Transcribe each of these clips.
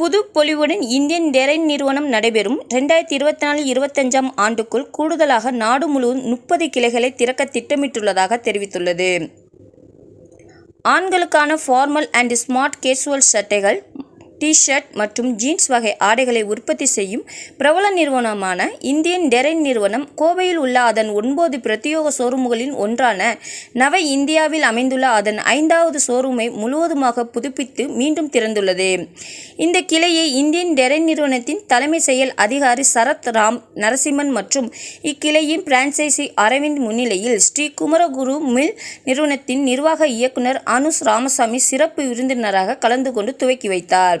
புது பொலிவுடன் Indian terrain நிறுவனம் நடைபெறும் ரெண்டாயிரத்தி இருபத்தி நாலு இருபத்தஞ்சாம் ஆண்டுக்குள் கூடுதலாக நாடு முழுவதும் முப்பது கிளைகளை திறக்க திட்டமிட்டுள்ளதாக தெரிவித்துள்ளது. ஆண்களுக்கான ஃபார்மல் அண்ட் ஸ்மார்ட் கேஷுவல் சட்டைகள் டி ஷர்ட் மற்றும் ஜீன்ஸ் வகை ஆடைகளை உற்பத்தி செய்யும் பிரபல நிறுவனமான இந்தியன் டெரைன் நிறுவனம் கோவையில் உள்ள அதன் ஒன்பது பிரத்யோக ஷோரூம்களில் ஒன்றான நவ இந்தியாவில் அமைந்துள்ள அதன் ஐந்தாவது ஷோரூமை முழுவதுமாக புதுப்பித்து மீண்டும் திறந்துள்ளது. இந்த கிளையை இந்தியன் டெரைன் நிறுவனத்தின் தலைமை செயல் அதிகாரி சரத் ராம் நரசிம்மன் மற்றும் இக்கிளையின் பிரான்சைசி அரவிந்த் முன்னிலையில் ஸ்ரீ குமரகுரு மில் நிறுவனத்தின் நிர்வாக இயக்குனர் அனுஷ் ராமசாமி சிறப்பு விருந்தினராக கலந்து கொண்டு துவக்கி வைத்தார்.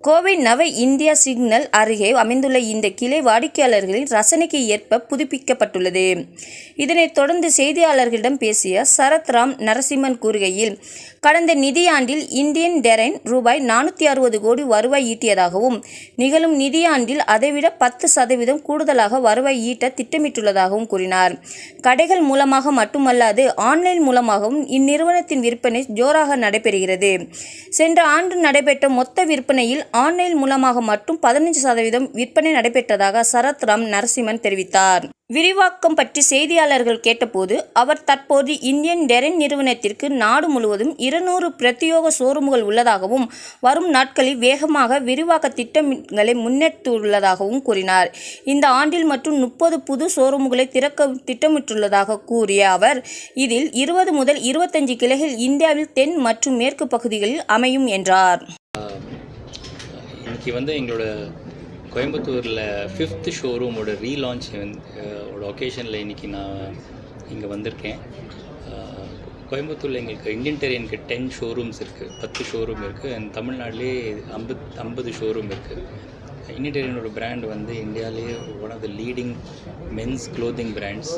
கோவை நவ இந்தியா சிக்னல் அருகே அமைந்துள்ள இந்த கிளை வாடிக்கையாளர்களின் ரசனைக்கு ஏற்ப புதுப்பிக்கப்பட்டுள்ளது. இதனைத் தொடர்ந்து செய்தியாளர்களிடம் பேசிய சரத் ராம் நரசிம்மன் கூறுகையில் கடந்த நிதியாண்டில் இந்தியன் டெரைன் ரூபாய் நானூற்றி அறுபது கோடி வருவாய் ஈட்டியதாகவும் நிகழும் நிதியாண்டில் அதைவிட பத்து சதவீதம் கூடுதலாக வருவாய் ஈட்ட திட்டமிட்டுள்ளதாகவும் கூறினார். கடைகள் மூலமாக மட்டுமல்லாது ஆன்லைன் மூலமாகவும் இந்நிறுவனத்தின் விற்பனை ஜோராக நடைபெறுகிறது. சென்ற ஆண்டு நடைபெற்ற மொத்த விற்பனையில் ஆன்லைன் மூலமாக மட்டும் பதினைஞ்சு சதவீதம் விற்பனை நடைபெற்றதாக சரத் ராம் நரசிம்மன் தெரிவித்தார். விரிவாக்கம் பற்றி செய்தியாளர்கள் கேட்டபோது அவர் தற்போது இந்தியன் டெரென் நிறுவனத்திற்கு நாடு முழுவதும் இருநூறு பிரத்யோக ஷோரூம்கள் உள்ளதாகவும் வரும் நாட்களில் வேகமாக விரிவாக்க திட்டங்களை முன்னெடுத்துள்ளதாகவும் கூறினார். இந்த ஆண்டில் மற்றும் முப்பது புது ஷோரூம்களை திறக்க திட்டமிட்டுள்ளதாக கூறிய அவர் இதில் இருபது முதல் இருபத்தஞ்சு கிளைகள் இந்தியாவில் தென் மற்றும் மேற்கு பகுதிகளில் அமையும் என்றார். அன்றைக்கி வந்து எங்களோட கோயம்புத்தூரில் ஃபிஃப்த்து ஷோரூமோட ரீலான்ச் ஓட ஒகேஷனில் இன்றைக்கி நான் இங்கே வந்திருக்கேன். கோயம்புத்தூரில் எங்களுக்கு இந்தியன் டெரியனுக்கு டென் ஷோரூம்ஸ் இருக்குது பத்து ஷோரூம் இருக்குது அண்ட் தமிழ்நாட்டிலே ஐம்பத் ஐம்பது ஷோரூம் இருக்குது இந்தியன் டெரியனோட பிராண்ட் வந்து இந்தியாவிலேயே one of the leading men's clothing brands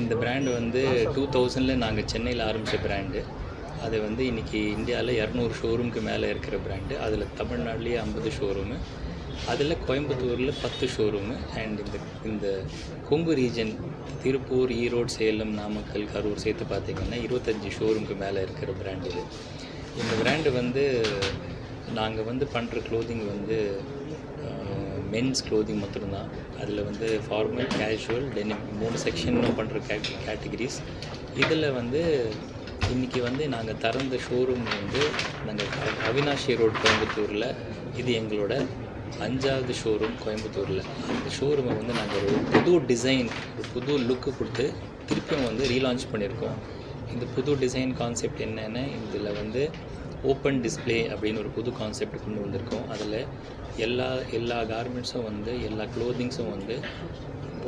இந்த பிராண்டு வந்து டூ தௌசண்டில் நாங்கள் சென்னையில் ஆரம்பித்த பிராண்டு அது வந்து இன்றைக்கி இந்தியாவில் இரநூறு ஷோரூமுக்கு மேலே இருக்கிற பிராண்டு அதில் தமிழ்நாட்டிலேயே ஐம்பது ஷோரூமு அதில் கோயம்புத்தூரில் பத்து ஷோரூமு அண்ட் இந்த இந்த கொங்கு ரீஜன் திருப்பூர் ஈரோடு சேலம் நாமக்கல் கரூர் சேர்த்து பார்த்திங்கன்னா இருபத்தஞ்சி ஷோரூமுக்கு மேலே இருக்கிற பிராண்ட் இது. இந்த பிராண்டு வந்து நாங்கள் வந்து பண்ணுற க்ளோதிங் வந்து மென்ஸ் க்ளோதிங் மட்டும்தான். அதில் வந்து ஃபார்மல் கேஷுவல் டெனிம் மூணு செக்ஷனும் பண்ணுற கேட் கேட்டகிரிஸ் இதில் வந்து இன்றைக்கி வந்து நாங்கள் திறந்த ஷோரூம் வந்து நாங்கள் அவினாஷி ரோட் கோயம்புத்தூரில். இது எங்களோட அஞ்சாவது ஷோரூம் கோயம்புத்தூரில். அந்த ஷோரூமை வந்து நாங்கள் ஒரு புது டிசைன் ஒரு புது லுக்கு கொடுத்து திருப்பியும் வந்து ரீலான்ச் பண்ணியிருக்கோம். இந்த புது டிசைன் கான்செப்ட் என்னென்னு இதில் வந்து ஓப்பன் டிஸ்ப்ளே அப்படின்னு ஒரு புது கான்செப்ட் கொண்டு வந்திருக்கோம். அதில் எல்லா எல்லா கார்மெண்ட்ஸும் வந்து எல்லா க்ளோதிங்ஸும் வந்து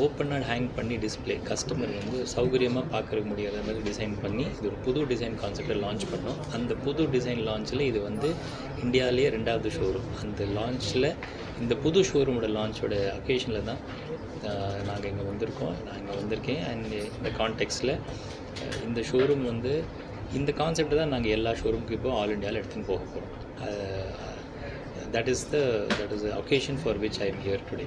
ஓப்பனாக ஹேங் பண்ணி டிஸ்ப்ளே கஸ்டமர் வந்து சௌகரியமாக பார்க்குற முடியாத மாதிரி டிசைன் பண்ணி இது ஒரு புது டிசைன் கான்செப்டை லான்ச் பண்ணோம். அந்த புது டிசைன் லான்ச்சில் இது வந்து இந்தியாவிலேயே ரெண்டாவது ஷோரூம் அந்த லான்ச்சில் இந்த புது ஷோரூமோட லான்ச்சோட அக்கேஷனில் தான் நாங்கள் இங்கே வந்திருக்கோம். நான் இங்கே வந்திருக்கேன். அண்ட் இந்த கான்டெக்ட்ஸில் இந்த ஷோரூம் வந்து இந்த கான்செப்டை தான் நாங்கள் எல்லா ஷோரூமுக்கு இப்போ ஆல் இண்டியாவில் எடுத்துன்னு போக போகிறோம் that is the that is a occasion for which I am here today